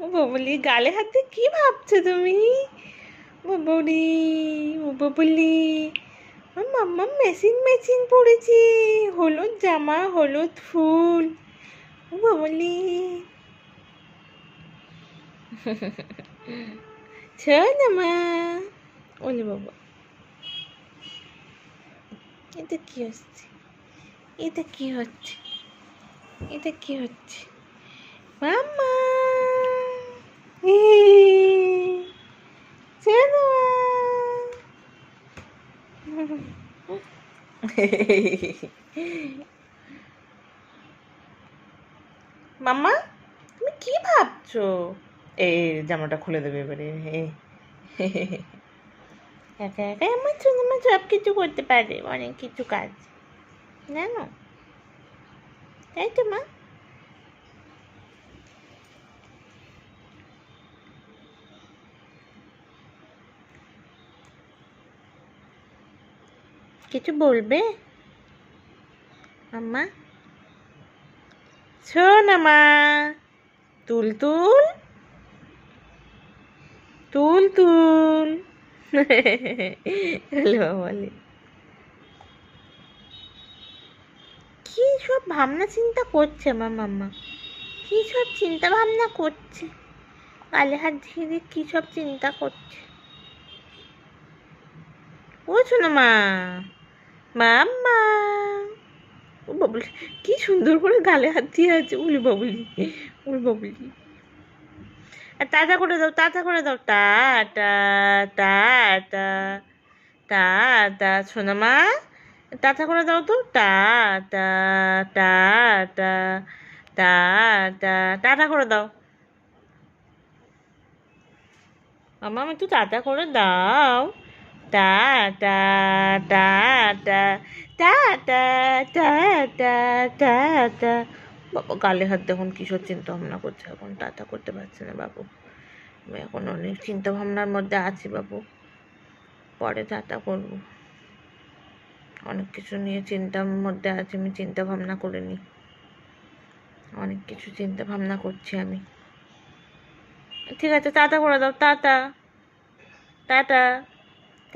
ও ববলি গালে হাতে কি ভাবছ তুমি? ববলি ও মাম্মা মেশিন মেশিন পড়েছি। হলুদ জামা, হলুদ ফুল। ববলি আমার ওলে বাবা। এটা কি হচ্ছে? এটা কি হচ্ছে? এটা কি হচ্ছে? মামা চলো মাম্মা তুমি কি ভাবছ? এই জামাটা খুলে দেবে এবারে। একা একা, আমার সব কিছু করতে পারে অনেক কিছু কাজ। জানো? তাই তো, মা? কিছু বলবে? আম্মা? শোন আমা তুল তুল। তুল বলে। কি সব ভাবনা চিন্তা করছে আমার মাম্মা? কি সব চিন্তা ভাবনা করছে? গালে হাত দিয়ে কি সব চিন্তা করছে? ও শোনো মা মাম্মা। ও বাবুলি, কি সুন্দর করে গালে হাত দিয়ে আছে উলি বাবুলি উলি বাবুলি। আর টাটা করে দাও, টাটা করে দাও, টাটা টাটা টাটা শোনো মা। টাটা করে দাও তো, টাটা টাটা টাটা টাটা করে দাও। মামা একটু টাটা করে দাও। টাটা টাটা টাটা টাটা টাটা বাবা, গালে হাত দেখুন কিসব চিন্তা ভাবনা করছে এখন। টাটা করতে পারছে না বাবু। আমি এখন অনেক চিন্তা ভাবনার মধ্যে আছি বাবু। পরে টাটা করব। অনেক কিছু নিয়ে চিন্তার মধ্যে আছি, আমি চিন্তা ভাবনা করে নিই অনেক কিছু চিন্তা ভাবনা করছি আমি। ঠিক আছে টাটা করে দাও। টাটা টাটা